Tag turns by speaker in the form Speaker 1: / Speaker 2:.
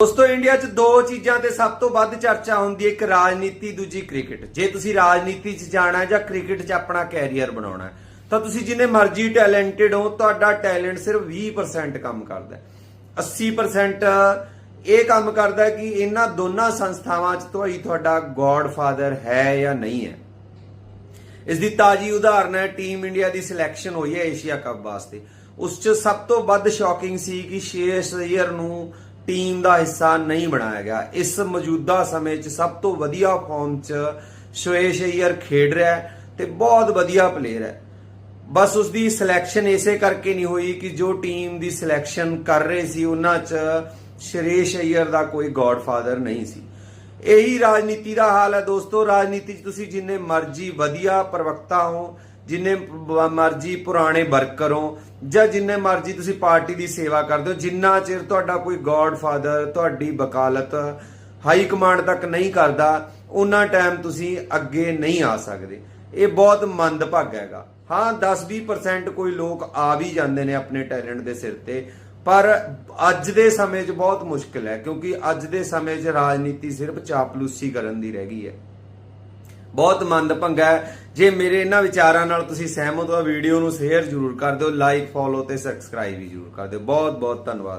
Speaker 1: ਦੋਸਤੋ, ਇੰਡੀਆ 'ਚ ਦੋ ਚੀਜ਼ਾਂ ਤੇ ਸਭ ਤੋਂ ਵੱਧ ਚਰਚਾ ਹੁੰਦੀ ਹੈ, ਇੱਕ ਰਾਜਨੀਤੀ, ਦੂਜੀ ਕ੍ਰਿਕਟ। ਜੇ ਤੁਸੀਂ ਰਾਜਨੀਤੀ 'ਚ ਜਾਣਾ ਜਾਂ ਕ੍ਰਿਕਟ 'ਚ ਆਪਣਾ ਕੈਰੀਅਰ ਬਣਾਉਣਾ ਤਾਂ ਤੁਸੀਂ ਜਿੰਨੇ ਮਰਜ਼ੀ ਟੈਲੈਂਟਡ ਹੋ, ਤੁਹਾਡਾ ਟੈਲੈਂਟ ਸਿਰਫ 20% ਕੰਮ ਕਰਦਾ ਹੈ। 80% ਇਹ ਕੰਮ ਕਰਦਾ ਕਿ ਇਹਨਾਂ ਦੋਨਾਂ ਸੰਸਥਾਵਾਂ 'ਚ ਤੁਹਾਡੀ, ਤੁਹਾਡਾ ਗੋਡਫਾਦਰ ਹੈ ਜਾਂ ਨਹੀਂ ਹੈ। ਇਸ ਦੀ ਤਾਜੀ ਉਦਾਹਰਨ ਹੈ ਟੀਮ ਇੰਡੀਆ ਦੀ ਸਿਲੈਕਸ਼ਨ ਹੋਈ ਹੈ ਏਸ਼ੀਆ ਕੱਪ ਵਾਸਤੇ। ਉਸ 'ਚ ਸਭ ਤੋਂ ਵੱਧ ਸ਼ੌਕਿੰਗ ਸੀ ਕਿ ਸ਼ੇਸ਼ ਅਈਅਰ ਨੂੰ ਟੀਮ ਦਾ ਹਿੱਸਾ ਨਹੀਂ ਬਣਾਇਆ ਗਿਆ। ਇਸ ਮੌਜੂਦਾ ਸਮੇਂ 'ਚ ਸਭ ਤੋਂ ਵਧੀਆ ਫਾਰਮ 'ਚ ਸ਼ਵੇਸ਼ ਅਈਅਰ ਖੇਡ ਰਿਹਾ ਹੈ ਤੇ ਬਹੁਤ ਵਧੀਆ ਪਲੇਅਰ ਹੈ। ਬਸ ਉਸ ਦੀ ਸਿਲੈਕਸ਼ਨ ਇਸੇ ਕਰਕੇ ਨਹੀਂ ਹੋਈ ਕਿ ਜੋ ਟੀਮ ਦੀ ਸਿਲੈਕਸ਼ਨ ਕਰ ਰਹੇ ਸੀ, ਉਹਨਾਂ 'ਚ ਸ਼ਰੇਸ਼ ਅਈਅਰ ਦਾ ਕੋਈ ਗੋਡਫਾਦਰ ਨਹੀਂ ਸੀ। ਇਹੀ ਰਾਜਨੀਤੀ ਦਾ ਹਾਲ ਹੈ ਦੋਸਤੋ। ਰਾਜਨੀਤੀ 'ਚ ਤੁਸੀਂ ਜਿੰਨੇ ਮਰਜ਼ੀ ਵਧੀਆ ਪ੍ਰਵਕਤਾ ਹੋ, ਜਿੰਨੇ ਮਰਜ਼ੀ ਪੁਰਾਣੇ ਵਰਕਰ ਹੋ ਜਾਂ ਜਿੰਨੇ ਮਰਜ਼ੀ ਤੁਸੀਂ ਪਾਰਟੀ ਦੀ ਸੇਵਾ ਕਰਦੇ ਹੋ, ਜਿੰਨਾ ਚਿਰ ਤੁਹਾਡਾ ਕੋਈ ਗੋਡਫਾਦਰ ਤੁਹਾਡੀ ਵਕਾਲਤ ਹਾਈ ਕਮਾਂਡ ਤੱਕ ਨਹੀਂ ਕਰਦਾ ਉਹਨਾਂ ਟਾਈਮ ਤੁਸੀਂ ਅੱਗੇ ਨਹੀਂ ਆ ਸਕਦੇ। ਇਹ ਬਹੁਤ ਮੰਦਭਾਗਾ ਹੈਗਾ। ਹਾਂ 10-20% ਕੋਈ ਲੋਕ ਆ ਵੀ ਜਾਂਦੇ ਨੇ ਆਪਣੇ ਟੈਲੈਂਟ ਦੇ ਸਿਰ ਤੇ, ਪਰ ਅੱਜ ਦੇ ਸਮੇਂ 'ਚ ਬਹੁਤ ਮੁਸ਼ਕਲ ਹੈ, ਕਿਉਂਕਿ ਅੱਜ ਦੇ ਸਮੇਂ 'ਚ ਰਾਜਨੀਤੀ ਸਿਰਫ ਚਾਪਲੂਸੀ ਕਰਨ ਦੀ ਰਹਿ ਗਈ ਹੈ। ਬਹੁਤ ਮੰਦਭੰਗਾ ਹੈ। ਜੇ ਮੇਰੇ ਇਹਨਾਂ ਵਿਚਾਰਾਂ ਨਾਲ ਤੁਸੀਂ ਸਹਿਮਤ ਹੋ ਵੀਡੀਓ ਨੂੰ ਸ਼ੇਅਰ ਜ਼ਰੂਰ ਕਰ ਦਿਓ ਲਾਈਕ ਫੋਲੋ ਤੇ ਸਬਸਕ੍ਰਾਈਬ ਵੀ ਜ਼ਰੂਰ ਕਰ ਦਿਓ। ਬਹੁਤ ਬਹੁਤ ਧੰਨਵਾਦ।